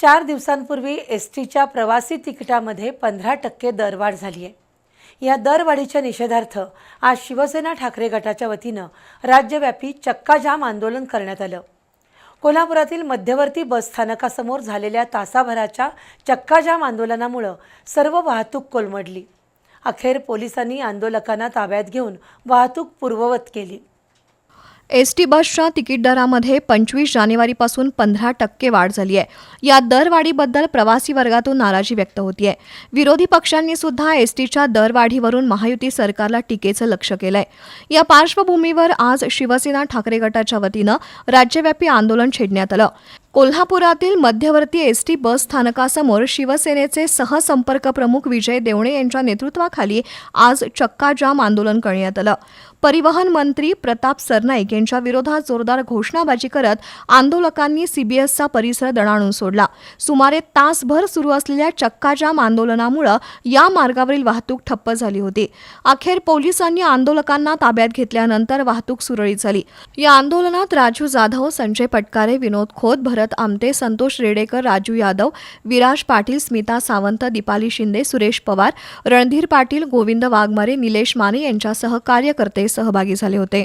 चार दिवसांपूर्वी एस टीच्या प्रवासी तिकिटामध्ये पंधरा टक्के दरवाढ झाली आहे. या दरवाढीच्या निषेधार्थ आज शिवसेना ठाकरे गटाच्या वतीनं राज्यव्यापी चक्काजाम आंदोलन करण्यात आलं. कोल्हापुरातील मध्यवर्ती बसस्थानकासमोर झालेल्या तासाभराच्या चक्काजाम आंदोलनामुळं सर्व वाहतूक कोलमडली. अखेर पोलिसांनी आंदोलकांना ताब्यात घेऊन वाहतूक पूर्ववत केली. एस टी बसच्या तिकीट दरामध्ये पंचवीस जानेवारीपासून पंधरा टक्के वाढ झाली आहे. या दरवाढीबद्दल प्रवासी वर्गातून नाराजी व्यक्त होतीये. विरोधी पक्षांनी सुद्धा एस टीच्या दरवाढीवरून महायुती सरकारला टीकेचं लक्ष केलंय. या पार्श्वभूमीवर आज शिवसेना ठाकरे गटाच्या वतीनं राज्यव्यापी आंदोलन छेडण्यात आलं. कोल्हापुरातील मध्यवर्ती एस टी बस स्थानकासमोर शिवसेनेचे सहसंपर्क प्रमुख विजय देवणे यांच्या नेतृत्वाखाली आज चक्काजाम आंदोलन करण्यात आलं. परिवहन मंत्री प्रताप सरनाईक यांच्या विरोधात जोरदार घोषणाबाजी करत आंदोलकांनी सीबीएसचा परिसर दणाणून सोडला. सुमारे तासभर सुरू असलेल्या चक्काजाम आंदोलनामुळं या मार्गावरील वाहतूक ठप्प झाली होती. अखेर पोलिसांनी आंदोलकांना ताब्यात घेतल्यानंतर वाहतूक सुरळीत झाली. या आंदोलनात राजू जाधव संजय पटकारे विनोद खोत भरत आमटे संतोष रेडेकर राजू यादव विराज पाटील स्मिता सावंत दीपाली शिंदे सुरेश पवार रणधीर पाटील गोविंद वाघमारे निलेश माने यांच्यासह कार्यकर्ते सहभागी झाले होते.